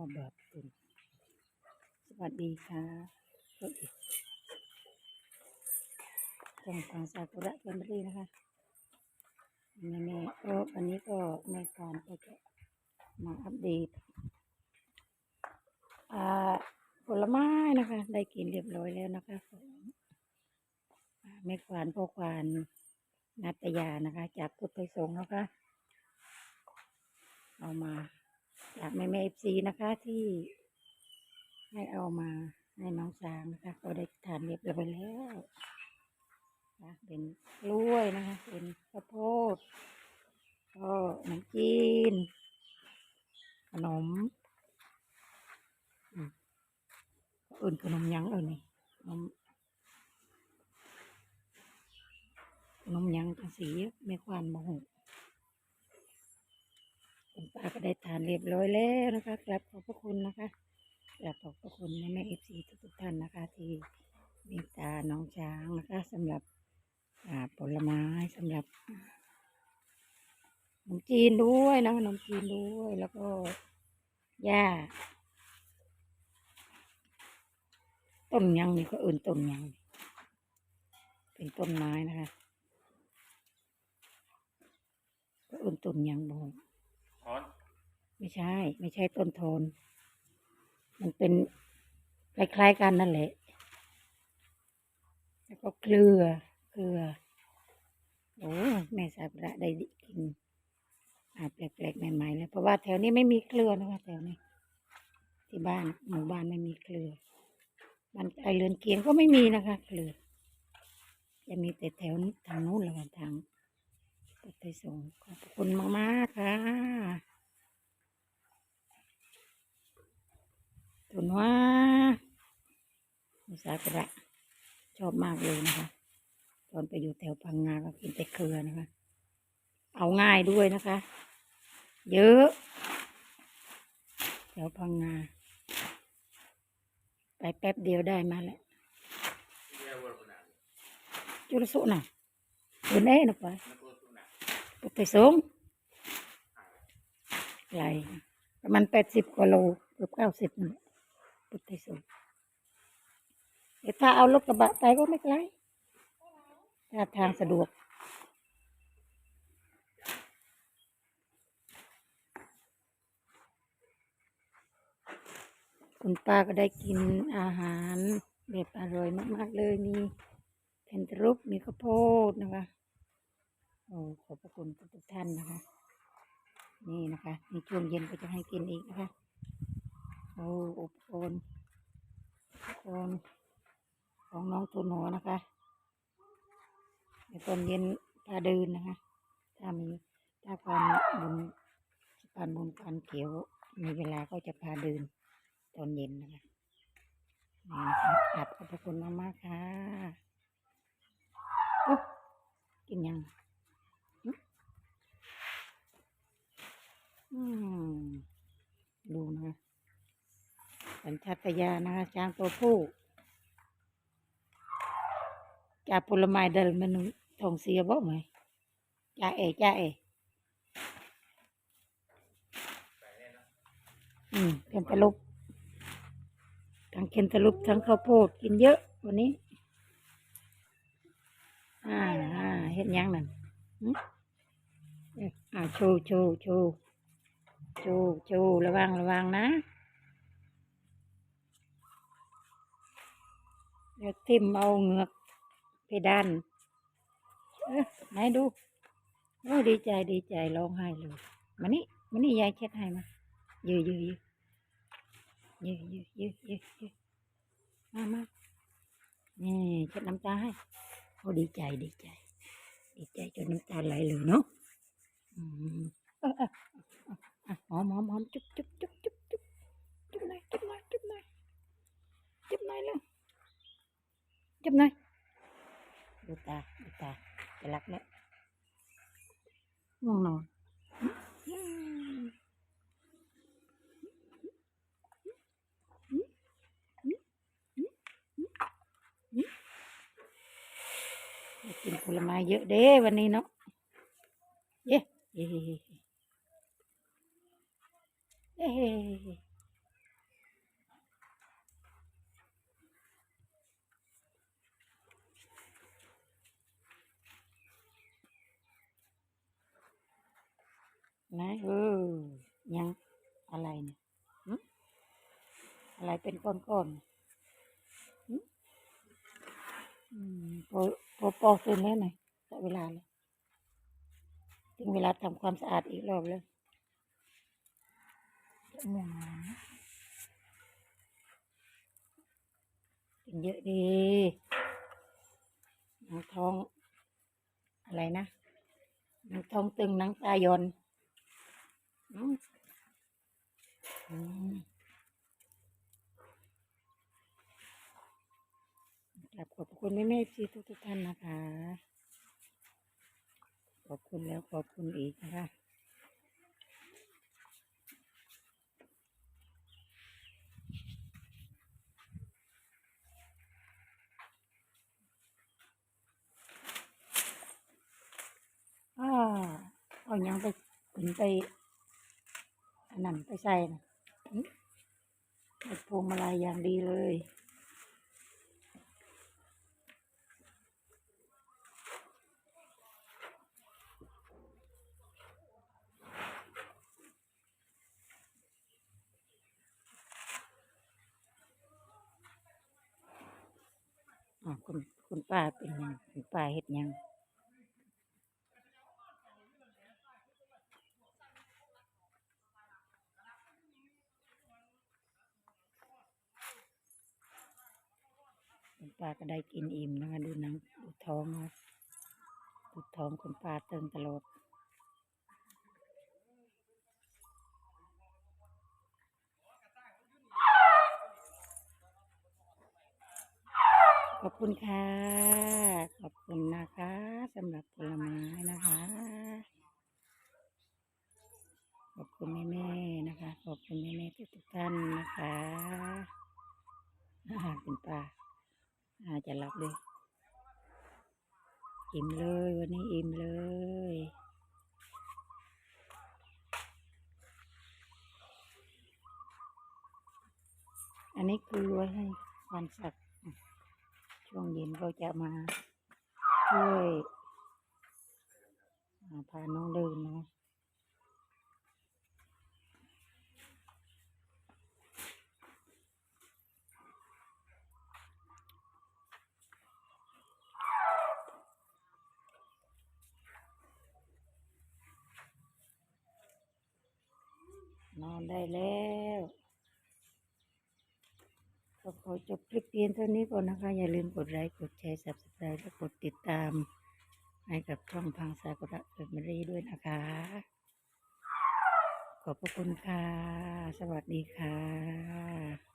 ก็แบบตุนสวัสดีค่ะเฮ้ยจังฟังซากุระแฟมิลี่นะคะแม่แม่ๆก็วันนี้ก็แม่การก็จะมาอัปเดตอ่าผลไม้นะคะ ได้กินเรียบร้อยแล้วนะคะของแม่ควานพ่อควานนัตยานะคะ จากพุทธไทยสงฆ์นะคะ เอามา จากแม่แม่เอฟซีนะคะที่ให้เอามาให้น้องช้างนะคะก็ได้ทานเรียบร้อยแล้วนะเป็นกล้วยนะคะ เป็นข้าวโพดก็หน้ำจีน ขนมอื่นขนมยังเออนี่ขนมขนมยังจังสีไม่ควานโมโห คุณป้าก็ได้ทานเรียบร้อยแล้วนะคะกลับขอบพระคุณนะคะกลับขอบพระคุณแม่แม่เอฟซีทุกท่านนะคะ ที่เมตตาน้องช้างนะคะสำหรับผลไม้สำหรับขนมจีนด้วยนะขนมจีนด้วยแล้วก็หญ้าต้นยังนี่ก็อื่นต้นยังเป็นต้นไม้นะคะ ก็อื่นต้นยังบอน ไม่ใช่ ไม่ใช่ต้นโทน มันเป็นคล้ายๆกันนั่นแหละ แล้วก็เกลือ เกลือ โอ้แม่สาประได้กินอาแปลกๆใหม่ๆแล้วเพราะว่าแถวนี้ไม่มีเกลือนะคะแถวนี้ ที่บ้านหมู่บ้านไม่มีเกลือบ้านไกลเรือนเคียงก็ไม่มีนะคะ เกลือ จะมีแต่แถวทางนู้นแหละค่ะทางปัตไทยสงขอบคุณมากๆค่ะ ตุนว่ามุสากระชอบมากเลยนะคะ ตอนไปอยู่แถวพังงาก็กินแต่เครือนะคะ เอาง่ายด้วยนะคะ เยอะ แถวพังงา ไปแป๊บเดียวได้มาแล้วจุลสุน่ะเดินเอ้นะปะโปุตตสงไกลประมาณแปดสิบกว่าโลเกือบเก้าสิบนั่นแหละ ปุตตสงแต่ถ้าเอารถกระบะไปก็ไม่ไกลถ้าทางสะดวก คุณป้าก็ได้กินอาหารแบบอร่อยมาก ๆ เลยมีเพนทรุปมีข้าวโพดนะคะโอ้ขอบพระคุณทุกท่านนะคะ นี่นะคะในช่วงเย็นก็จะให้กินอีกนะคะ โอ้อบโอนโอนของน้องทุนหัวนะคะในตอนเย็นพาเดินนะคะ ถ้ามีถ้าความบุญสะพานบุญพันเขียว มีเวลาก็จะพาเดินตอนเย็นนะคะนี่นะคะกราบขอบพระคุณมากๆค่ะกินยังอืมดูนะคะ สัญชาตญาณนะคะ ช้างตัวผู้ จากผลไม้เดินมันทองเสียบ่ไหมจ้าเอจ้าเออืมเคนตะลุกทั้งเคนตะลุกทั้งข้าวโพดกินเยอะวันนี้ อ่าอ่าเห็นยังนั่นหึเอ้ยอ่าโชว์โชว์โชว์จูจูระวังระวังนะ แล้วทิ่มเอาเงือกไปดันไหนดูโอ้ดีใจดีใจร้องไห้เลยมานี่มานี่ยายเช็ดให้มาเยอะเยอะเยอะเยอะเยืดยืดยอะมามานี่เช็ดน้ำตาให้โอ้ดีใจดีใจ ดีใจจนน้ำตาไหลเลยเนาะหอมหอมหอมจุ๊บจุ๊บ เยอะเด้วันนี้เนาะเย้เย้เย้นะเออยังอะไรเนี่ยอะไรเป็นก้อนๆโปโปเสร็จแล้วไหน เวลาเลยถึงเวลาทำความสะอาดอีกรอบแล้วจะม่วงนกินเยอะดีหนังท้อง อะไรนะหนังท้องตึงหนังตายอนอืมอืมกราบขอบคุณแม่แม่ที่ทุกท่านนะคะ ขอบคุณแล้วขอบคุณอีกนะคะอ่าเอายังไปขึ้นไปนนั้นไปใส่นะหึเอาพวงมาลัยอย่างดีเลย คุณคุณป้าเป็นยังคุณป้าเฮ็ดยังคุณป้าก็ได้กินอิ่มนะคะดูหนังดูท้องนะดูท้องคุณป้าเติมตลอด ขอบคุณค่ะ ขอบคุณนะคะสำหรับผลไม้นะคะ ขอบคุณแม่ๆนะคะ ขอบคุณแม่ๆทุกท่านนะคะอาหารคุณป้าอาจะหลับเลยอิ่มเลยวันนี้อิ่มเลยอันนี้คือไว้ให้วันสักดิ์ ก็จะมาช่วยอ่าพาน้องเดินนะนอนได้แล้ว ก็ขอจบคลิปเพียงเท่านี้ก่อนนะคะ อย่าลืมกดไลค์กดแชร์ subscribe และกดติดตาม ให้กับช่องพังสากุระเฟมิรี่ด้วยนะคะ ขอบพระคุณค่ะ สวัสดีค่ะ